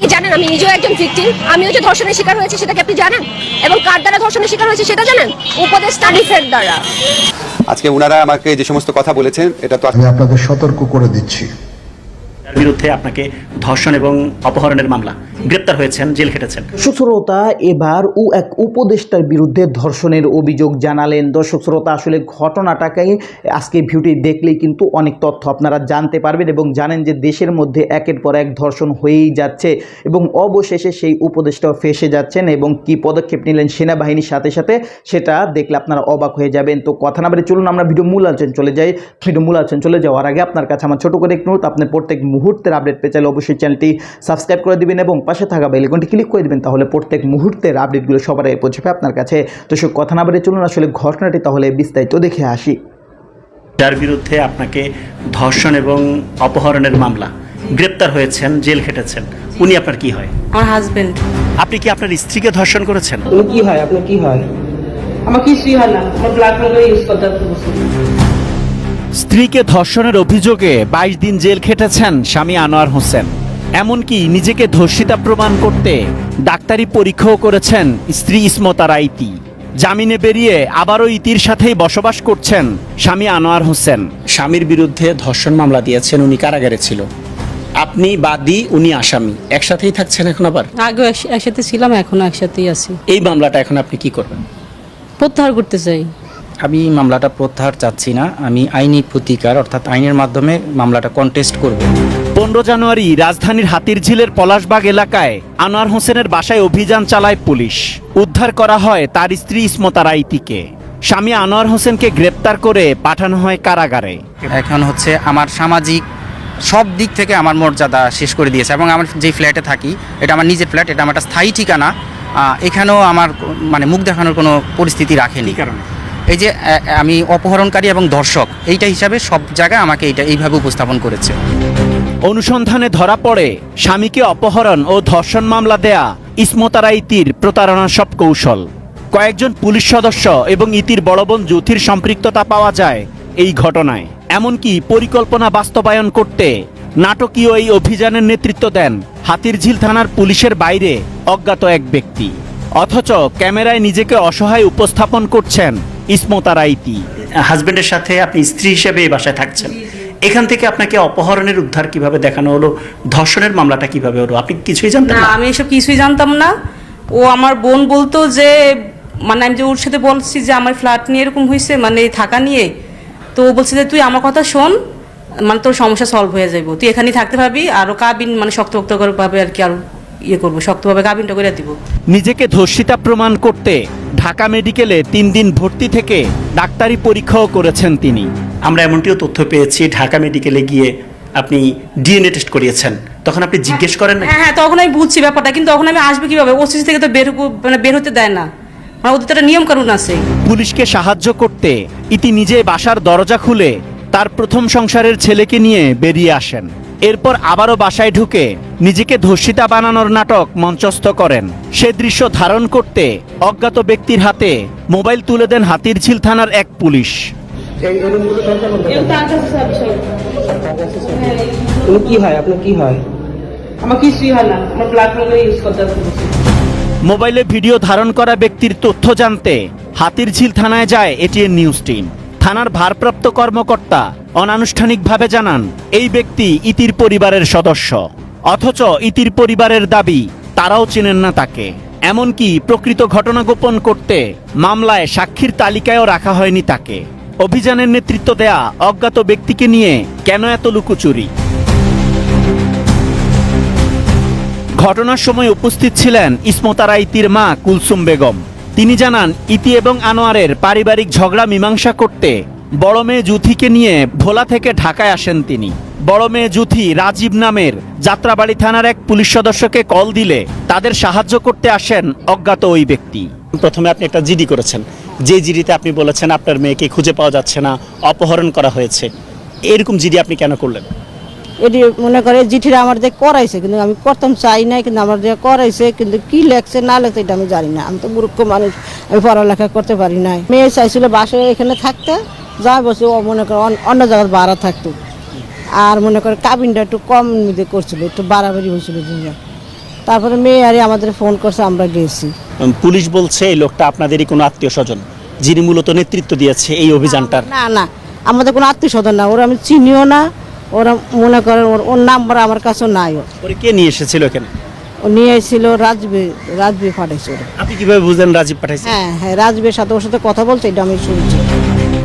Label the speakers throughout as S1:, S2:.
S1: কি জানেন আমি নিজেও একজন ভিকটিম আমিও যে ধর্ষণের শিকার হয়েছে সেটা কি আপনি জানেন? এবং কার দ্বারা ধর্ষণের শিকার হয়েছে সেটা জানেন? উপদেষ্টা রিফের দ্বারা।
S2: আজকে ওনারা আমাকে যে সমস্ত কথা বলেছেন এটা তো
S3: আমি আপনাদের সতর্ক করে দিচ্ছি।
S4: বিরুদ্ধে আপনাকে ধর্ষণ এবং অপহরণের মামলা গ্রেপ্তার হয়েছেন, জেল খেটেছেন।
S5: সুশ্রোতা, এবার ও এক উপদেষ্টার বিরুদ্ধে ধর্ষণের অভিযোগ জানালেন। দর্শক শ্রোতা, আসলে ঘটনাটাকে আজকে ভিউটি দেখলেই কিন্তু অনেক তথ্য আপনারা জানতে পারবেন এবং জানেন যে দেশের মধ্যে একের পর এক ধর্ষণ হয়েই যাচ্ছে এবং অবশেষে সেই উপদেষ্টাও ফেসে যাচ্ছেন এবং কি পদক্ষেপ নিলেন সেনাবাহিনীর সাথে সাথে সেটা দেখলে আপনারা অবাক হয়ে যাবেন। তো কথা না বলে চলুন, আমরা ভিডিও মূল আলোচনা চলে যাই। ভিডিও মূল আলোচনা চলে যাওয়ার আগে আপনার কাছে আমার ছোট করে একটু আপনি প্রত্যেক মুহূর্তের আপডেট পেয়ে চাইলে অবশ্যই চ্যানেলটি সাবস্ক্রাইব করে দিবেন এবং পাশে থাকা বেলকনটি ক্লিক করে দিবেন তাহলে প্রত্যেক মুহূর্তের আপডেটগুলো সবার আগে পৌঁছবে আপনার কাছে। তো সে কথা না বলে চলুন আসলে ঘটনাটি তাহলে বিস্তারিত দেখে আসি।
S4: যার বিরুদ্ধে আপনাকে ধর্ষণ এবং অপহরণের মামলা। গ্রেপ্তার হয়েছেন জেল খেটেছেন। উনি আপনার কি হয়?
S6: আমার হাজবেন্ড
S4: আপনি কি আপনার স্ত্রীকে ধর্ষণ করেছেন?
S7: তুমি কি হয়? আপনার কি হয়? আমার কিছুই হয় না। আমার ব্ল্যাক মেলে ইউজ করতে বসে
S8: স্ত্রীকে ধর্ষণের অভিযোগে বাইশ দিন জেল খেটেছেন স্বামী আনোয়ার হোসেন। এমনকি নিজেকে ধর্ষিতা প্রমাণ করতে ডাক্তারি পরীক্ষাও করেছেন স্ত্রী ইসমতা রাইতি। জামিনে বেরিয়ে আবারও ইতির সাথেই বসবাস করছেন স্বামী আনোয়ার হোসেন।
S4: স্বামীর বিরুদ্ধে ধর্ষণ মামলা দিয়েছেন উনি কারাগারে ছিল। আপনি বাদী উনি আসামি। একসাথেই থাকছেন এখন আবার?
S6: আগে একসাথে ছিলাম এখনও একসাথেই আছি।
S4: এই মামলাটা এখন আপনি কি করবেন?
S6: প্রত্যাহার করতে চাই।
S9: আমি মামলাটা প্রত্যাহার চাচ্ছি না। আমি আইনি প্রতিকার অর্থাৎ আইনের মাধ্যমে মামলাটা কন্টেস্ট করব।
S8: পনেরো জানুয়ারি রাজধানীর হাতিরঝিলের পলাশবাগ এলাকায় আনোয়ার হোসেনের বাসায় অভিযান চালায় পুলিশ। উদ্ধার করা হয় তার স্ত্রী ইসমতা রাইতিকে স্বামী আনোয়ার হোসেনকে গ্রেপ্তার করে পাঠানো হয় কারাগারে।
S9: এখন হচ্ছে আমার সামাজিক সব দিক থেকে আমার মর্যাদা শেষ করে দিয়েছে এবং আমার যে ফ্ল্যাটে থাকি এটা আমার নিজের ফ্ল্যাট এটা আমার একটা স্থায়ী ঠিকানা এখানেও আমার মানে মুখ দেখানোর কোনো পরিস্থিতি রাখেনি।
S4: কারণে?
S9: এই যে আমি অপহরণকারী এবং দর্শক, এইটা হিসাবে সব জায়গায় আমাকে এইটা এইভাবে উপস্থাপন করেছে।
S8: অনুসন্ধানে ধরা পড়ে, স্বামীকে অপহরণ ও ধর্ষণ মামলা দেয়া ইসমতারা ইতির প্রতারণার সব কৌশল। কয়েকজন পুলিশ সদস্য এবং ইতির বড় বোন জ্যোতির সম্পৃক্ততা পাওয়া যায় এই ঘটনায়। এমনকি পরিকল্পনা বাস্তবায়ন করতে নাটকীয় এই অভিযানের নেতৃত্ব দেন হাতিরঝিল থানার পুলিশের বাইরে অজ্ঞাত এক ব্যক্তি। অথচ ক্যামেরায় নিজেকে অসহায় উপস্থাপন করছেন ইসমতারা ইতি
S4: হাজবেন্ডের সাথে আপনি স্ত্রী হিসেবে এই বাসায় থাকছেন। এখান থেকে আপনাকে অপহরণের উদ্ধার কীভাবে দেখানো হলো? ধর্ষণের মামলাটা কীভাবে হলো? আপনি কিছুই জানতেন
S6: না আমি এসব কিছুই জানতাম না। ও আমার বোন বলতো যে মানে আমি যে ওর সাথে বলছি যে আমার ফ্ল্যাট নিয়ে এরকম হয়েছে মানে থাকা নিয়ে তো ও বলছে যে তুই আমার কথা শোন মানে তোর সমস্যা সলভ হয়ে যাবে তুই এখানেই থাকতে পারবি আরও কাবিন মানে শক্ত শক্ত করে পাবে আর কি আরও ইয়ে করব শক্তভাবে কাবিনটা করে দিব।
S8: নিজেকে ধর্ষিতা প্রমাণ করতে ঢাকা মেডিকেলে তিন দিন ভর্তি থেকে ডাক্তারি পরীক্ষাও করেছেন তিনি।
S4: আমরা এমনটিও তথ্য পেয়েছি ঢাকা মেডিকেলে গিয়ে আপনি ডিএনএ টেস্ট করিয়েছেন। তখন আপনি জিজ্ঞেস করেন না?
S6: হ্যাঁ হ্যাঁ তখন আমি বুঝছি ব্যাপারটা কিন্তু তখন আমি আসবে কীভাবে? ওসিসি থেকে তো বের মানে বের হতে দেয় না। মানে ওদের তো একটা নিয়ম কানুন আছে।
S8: পুলিশকে সাহায্য করতে ইতি নিজে বাসার দরজা খুলে তার প্রথম সংসারের ছেলেকে নিয়ে বেরিয়ে আসেন। এরপর আবারও বাসায় ঢুকে নিজেকে ধর্ষিতা বানানোর নাটক মঞ্চস্থ করেন। সে দৃশ্য ধারণ করতে অজ্ঞাত ব্যক্তির হাতে মোবাইল তুলে দেন হাতিরঝিল থানার এক পুলিশ।
S7: কি হয়? আপনার কি হয়? আমার কিছুই হয় না। আমার ব্ল্যাক ইউজ করতে
S8: মোবাইলে ভিডিও ধারণ করা ব্যক্তির তথ্য জানতে হাতিরঝিল থানায় যায় এটিএন নিউজ টিম। থানার ভারপ্রাপ্ত কর্মকর্তা অনানুষ্ঠানিকভাবে জানান, এই ব্যক্তি ইতির পরিবারের সদস্য। অথচ ইতির পরিবারের দাবি, তারাও চেনেন না তাকে। এমনকি প্রকৃত ঘটনা গোপন করতে মামলায় সাক্ষীর তালিকায়ও রাখা হয়নি তাকে। অভিযানের নেতৃত্ব দেয়া অজ্ঞাত ব্যক্তিকে নিয়ে কেন এত লুকোচুরি? ঘটনার সময় উপস্থিত ছিলেন ইসমতারা ইতির মা কুলসুম বেগম। তিনি জানান, ইতি এবং আনোয়ারের পারিবারিক ঝগড়া মীমাংসা করতে বড় মেয়ে জুথিকে নিয়ে ভোলা থেকে ঢাকায় আসেন তিনি। বড় মেয়ে জুথি রাজীব নামের যাত্রাবাড়ি থানার এক পুলিশ সদস্যকে কল দিলে তাদের সাহায্য করতে আসেন অজ্ঞাত ওই ব্যক্তি।
S4: প্রথমে আপনি একটা জিডি করেছেন। যে জিডিতে আপনি বলেছেন আপনার মেয়েকে খুঁজে পাওয়া যাচ্ছে না, অপহরণ করা হয়েছে। এরকম জিডি আপনি কেন করলেন?
S10: এটি মনে করে চিঠিটা আমার দিয়ে করাইছে কিন্তু আমি করতাম চাই নাই কিন্তু আমার দিয়ে করাইছে কিন্তু কি লেখছে না লেখছে এটা আমি জানি না। আমি তো মূর্খ মানুষ আমি পড়ালেখা করতে পারি নাই। মেয়ে চাইছিল বাসায় এখানে থাকতে যা বসে ও মনে করে অন- অন্য জায়গায় ভাড়া থাকতো। আর মনে করে কাবিনটা একটু কম মধ্যে করছিল একটু বাড়াবাড়ি হয়েছিল দুনিয়া তারপরে মেয়ে আরে আমাদের ফোন করছে আমরা গেছি।
S4: পুলিশ বলছে এই লোকটা আপনাদেরই কোনো আত্মীয় স্বজন যিনি মূলত নেতৃত্ব দিয়েছে এই অভিযানটার।
S10: না না আমাদের কোনো আত্মীয় স্বজন না ওরা আমি চিনিও না ওরা মনে করেন ওর ওর নাম্বার আমার কাছে নাই ওর।
S4: কে নিয়ে এসেছিল এখানে?
S10: ও নিয়ে এসেছিল রাজবি রাজবি ওরা।
S4: আপনি কীভাবে বুঝলেন রাজীব পাঠাইছে?
S10: হ্যাঁ হ্যাঁ রাজবির সাথে ওর সাথে কথা বলছে এটা আমি শুনছি।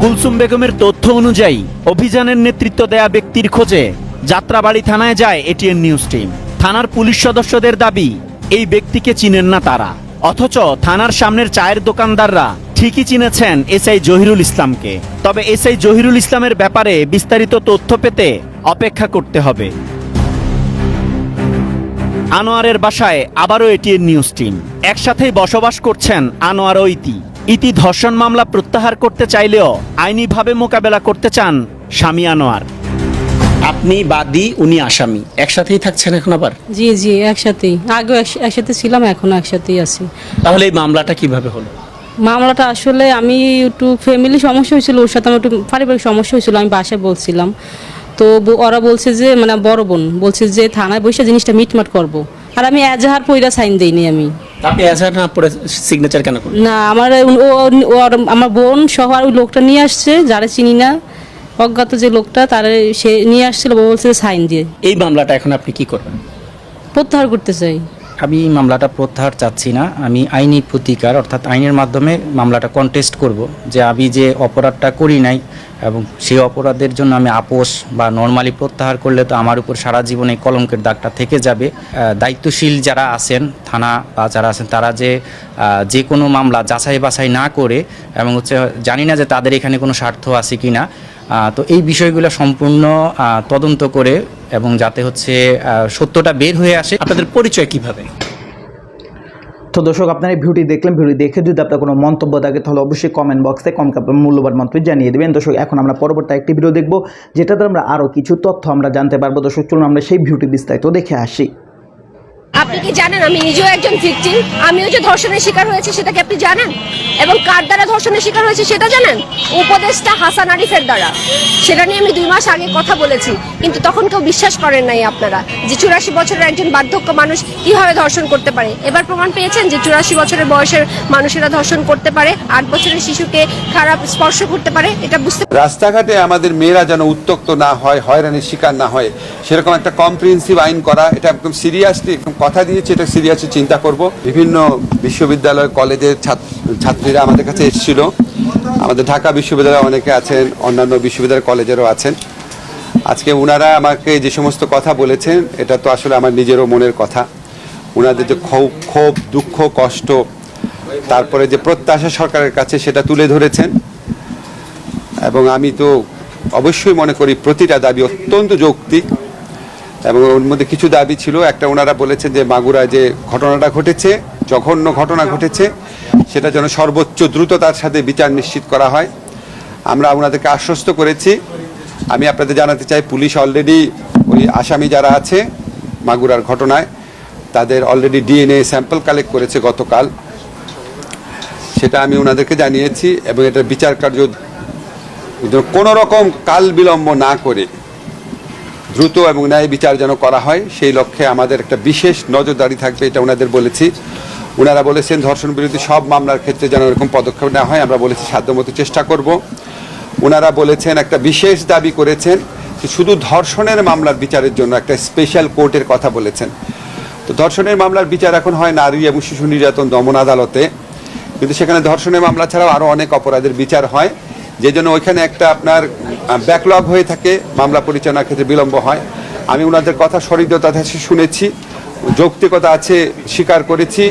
S8: কুলসুম বেগমের তথ্য অনুযায়ী অভিযানের নেতৃত্ব দেয়া ব্যক্তির খোঁজে যাত্রাবাড়ি থানায় যায় এটিএন নিউজ টিম। থানার পুলিশ সদস্যদের দাবি এই ব্যক্তিকে চিনেন না তারা। অথচ থানার সামনের চায়ের দোকানদাররা ঠিকই চিনেছেন এসআই জহিরুল ইসলামকে। তবে এসআই জহিরুল ইসলামের ব্যাপারে বিস্তারিত তথ্য পেতে অপেক্ষা করতে হবে। আনোয়ারের বাসায় আবারও এটিএন নিউজ টিম। একসাথেই বসবাস করছেন আনোয়ার ও ইতি। ইতি ধর্ষণ মামলা প্রত্যাহার করতে চাইলেও আইনিভাবে মোকাবেলা করতে চান স্বামী আনোয়ার।
S4: আপনি বাদী উনি আসামি। একসাথেই থাকছেন এখন আবার?
S6: জি জি একসাথেই। আগে একসাথে ছিলাম এখনও একসাথেই আছি।
S4: তাহলে এই মামলাটা কীভাবে হলো?
S6: মামলাটা আসলে আমি একটু ফ্যামিলি সমস্যা হয়েছিল ওর সাথে আমার একটু পারিবারিক সমস্যা হয়েছিল আমি বাসায় বলছিলাম। তো ওরা বলছে যে মানে বড় বোন বলছে যে থানায় বসে জিনিসটা মিটমাট করব। আর আমি এজাহার পইরা সাইন দেইনি আমি।
S4: আপনি এজাহার না পড়ে সিগনেচার কেন করেন
S6: না আমার ও- আমার বোন সহ আর ওই লোকটা নিয়ে আসছে যারা চিনি না অজ্ঞাত যে লোকটা তার সে নিয়ে আসছিল ও বলছে সাইন দিয়ে।
S4: এই মামলাটা এখন আপনি কি করবেন?
S6: প্রত্যাহার করতে চাই।
S9: আমি মামলাটা প্রত্যাহার চাচ্ছি না। আমি আইনি প্রতিকার, অর্থাৎ আইনের মাধ্যমে মামলাটা কন্টেস্ট করব যে আমি যে অপরাধটা করি নাই এবং সেই অপরাধের জন্য আমি আপোষ বা নর্মালি প্রত্যাহার করলে তো আমার উপর সারা জীবনে কলঙ্কের দাগটা থেকে যাবে। দায়িত্বশীল যারা আছেন, থানা বা যারা আছেন, তারা যে যে কোনো মামলা যাচাই বাছাই না করে, এবং হচ্ছে জানি না যে তাদের এখানে কোনো স্বার্থ আছে কি না তো এই বিষয়গুলো সম্পূর্ণ তদন্ত করে এবং যাতে হচ্ছে সত্যটা বের হয়ে আসে।
S4: আপনাদের পরিচয় কীভাবে?
S5: তো দর্শক আপনারা এই ভিডিওটি দেখলেন। ভিডিও দেখে যদি আপনার কোনো মন্তব্য থাকে তাহলে অবশ্যই কমেন্ট বক্সে কম আপনার মূল্যবান মন্তব্য জানিয়ে দেবেন। দর্শক এখন আমরা পরবর্তী একটি ভিডিও দেখব যেটাতে আমরা আরও কিছু তথ্য আমরা জানতে পারব। দর্শক চলুন আমরা সেই ভিডিওটি বিস্তারিত দেখে আসি।
S1: আপনি কি জানেন আমি নিজেও একজন ভিকটিম আমিও যে ধর্ষণের শিকার হয়েছে সেটা কি আপনি জানেন? এবং কার দ্বারা ধর্ষণের শিকার হয়েছে সেটা জানেন? উপদেশটা হাসান আরিফের দ্বারা। সেটা নিয়ে আমি দুই মাস আগে কথা বলেছি, কিন্তু তখন কেউ বিশ্বাস করেন নাই আপনারা যে চুরাশি বছরের একজন বার্ধক্য মানুষ কীভাবে ধর্ষণ করতে পারে। এবার প্রমাণ পেয়েছেন যে চুরাশি বছরের বয়সের মানুষেরা ধর্ষণ করতে পারে, আট বছরের শিশুকে খারাপ স্পর্শ করতে পারে, এটা বুঝতে
S2: রাস্তাঘাটে আমাদের মেয়েরা যেন উত্তক্ত না হয়, হয়রানির শিকার না হয়, সেরকম একটা কম্প্রিহেন্সিভ আইন করা, এটা একদম সিরিয়াসলি একদম কথা দিয়েছে, এটা সিরিয়াসলি চিন্তা করব। বিভিন্ন বিশ্ববিদ্যালয়, কলেজের ছাত্র- ছাত্রীরা আমাদের কাছে এসেছিল। আমাদের ঢাকা বিশ্ববিদ্যালয়ে অনেকে আছেন, অন্যান্য বিশ্ববিদ্যালয় কলেজেরও আছেন। আজকে ওনারা আমাকে যে সমস্ত কথা বলেছেন, এটা তো আসলে আমার নিজেরও মনের কথা। ওনাদের যে ক্ষোভ ক্ষোভ, দুঃখ, কষ্ট, তারপরে যে প্রত্যাশা সরকারের কাছে সেটা তুলে ধরেছেন। এবং আমি তো অবশ্যই মনে করি প্রতিটা দাবি অত্যন্ত যৌক্তিক। এবং ওর মধ্যে কিছু দাবি ছিল, একটা ওনারা বলেছেন যে মাগুরায় যে ঘটনাটা ঘটেছে জঘন্য ঘটনা ঘটেছে, সেটা যেন সর্বোচ্চ দ্রুততার সাথে বিচার নিশ্চিত করা হয়। আমরা ওনাদেরকে আশ্বস্ত করেছি। আমি আপনাদের জানাতে চাই, পুলিশ অলরেডি ওই আসামি যারা আছে, মাগুরার ঘটনায়, তাদের অলরেডি ডিএনএ স্যাম্পল কালেক্ট করেছে গতকাল। সেটা আমি ওনাদেরকে জানিয়েছি এবং এটা বিচার কার্য কোনো রকম কাল বিলম্ব না করে দ্রুত এবং ন্যায় বিচার যেন করা হয়, সেই লক্ষ্যে আমাদের একটা বিশেষ নজরদারি থাকবে, এটা ওনাদের বলেছি। ওনারা বলেছেন ধর্ষণ বিরোধী সব মামলার ক্ষেত্রে যেন এরকম পদক্ষেপ নেওয়া হয়। আমরা বলেছি সাধ্যমতো চেষ্টা করব। ওনারা বলেছেন, একটা বিশেষ দাবি করেছেন শুধু ধর্ষণের মামলার বিচারের জন্য একটা স্পেশাল কোর্টের কথা বলেছেন। তো ধর্ষণের মামলার বিচার এখন হয় নারী এবং শিশু নির্যাতন দমন আদালতে। কিন্তু সেখানে ধর্ষণের মামলা ছাড়াও আরও অনেক অপরাধের বিচার হয়। যে জন্য ওইখানে একটা আপনার ব্যাকলগ হয়ে থাকে, মামলা পরিচালনার ক্ষেত্রে বিলম্ব হয়। আমি ওনাদের কথা সরিদতা থেকে শুনেছি, যৌক্তিকতা আছে, স্বীকার করেছি।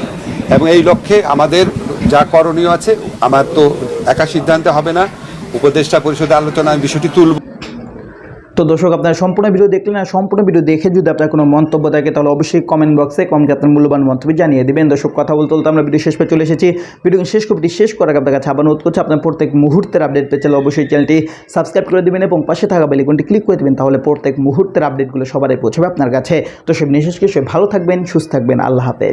S2: এবং এই লক্ষ্যে আমাদের যা করণীয় আছে, আমার তো একা সিদ্ধান্তে হবে না। উপদেষ্টা পরিষদে আলোচনা বিষয়টি তুলব।
S5: তো দর্শক, আপনারা সম্পূর্ণ ভিডিও দেখলেন আর সম্পূর্ণ ভিডিও দেখে যদি আপনার কোনো মন্তব্য থাকে, তাহলে অবশ্যই কমেন্ট বক্সে কমেন্ট আপনার মূল্যবান মন্তব্য জানিয়ে দেবেন। দর্শক, কথা বলতে বলতে আমরা ভিডিও শেষ পে চলে এসেছি। ভিডিও শেষ কপিটি শেষ করার আপনার কাছে আবার অনুরোধ করছি, আপনার প্রত্যেক মুহূর্তের আপডেট পেয়ে চলে অবশ্যই চ্যানেলটি সাবস্ক্রাইব করে দেবেন এবং পাশে থাকা বেলিকনটি ক্লিক করে দেবেন, তাহলে প্রত্যেক মুহূর্তের আপডেটগুলো সবারই পৌঁছবে আপনার কাছে। তো সব নিঃশেষ সে ভালো থাকবেন, সুস্থ থাকবেন। আল্লাহ হাফেজ।